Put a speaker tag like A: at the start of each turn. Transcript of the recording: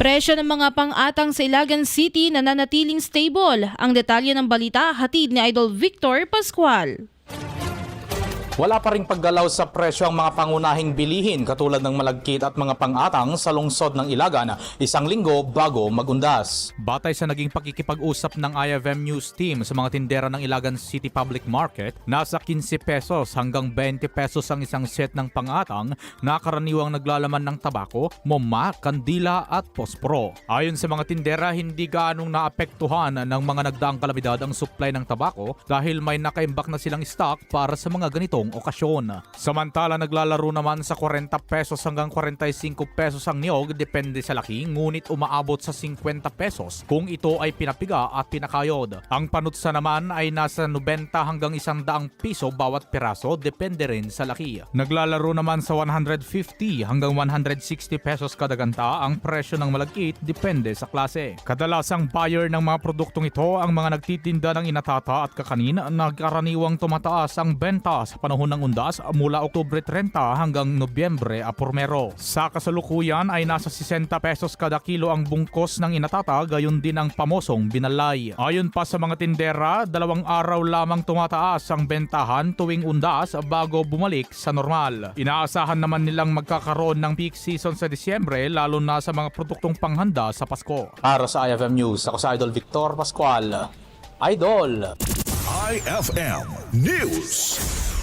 A: Presyo ng mga pang-atang sa Ilagan City nananatiling stable. Ang detalye ng balita hatid ni Idol Victor Pascual.
B: Wala pa ring paggalaw sa presyo ang mga pangunahing bilihin katulad ng malagkit at mga pangatang sa lungsod ng Ilagan isang linggo bago magundas.
C: Batay sa naging pakikipag-usap ng IFM News Team sa mga tindera ng Ilagan City Public Market, nasa 15 pesos hanggang 20 pesos ang isang set ng pangatang na karaniwang naglalaman ng tabako, moma, kandila at posporo. Ayon sa mga tindera, hindi gaanong naapektuhan ng mga nagdaang kalamidad ang supply ng tabako dahil may nakaimbak na silang stock para sa mga ganitong okasyon. Samantala naglalaro naman sa 40 pesos hanggang 45 pesos ang niyog depende sa laki ngunit umaabot sa 50 pesos kung ito ay pinapiga at pinakayod. Ang panutsa naman ay nasa 90 hanggang 100 piso bawat piraso depende rin sa laki. Naglalaro naman sa 150 hanggang 160 pesos kada ganta ang presyo ng malagkit depende sa klase. Kadalasang buyer ng mga produktong ito ang mga nagtitinda ng inatata at kakanin na karaniwang tumataas ang benta sa panahon ng undas mula Oktubre 30 hanggang Nobyembre a Pormero. Sa kasalukuyan ay nasa 60 pesos kada kilo ang bungkos ng inatata gayon din ang pamosong binalay. Ayon pa sa mga tindera, dalawang araw lamang tumataas ang bentahan tuwing undas bago bumalik sa normal. Inaasahan naman nilang magkakaroon ng peak season sa Disyembre lalo na sa mga produktong panghanda sa Pasko.
B: Para sa IFM News, ako sa Idol Victor Pascual. Idol!
D: IFM News.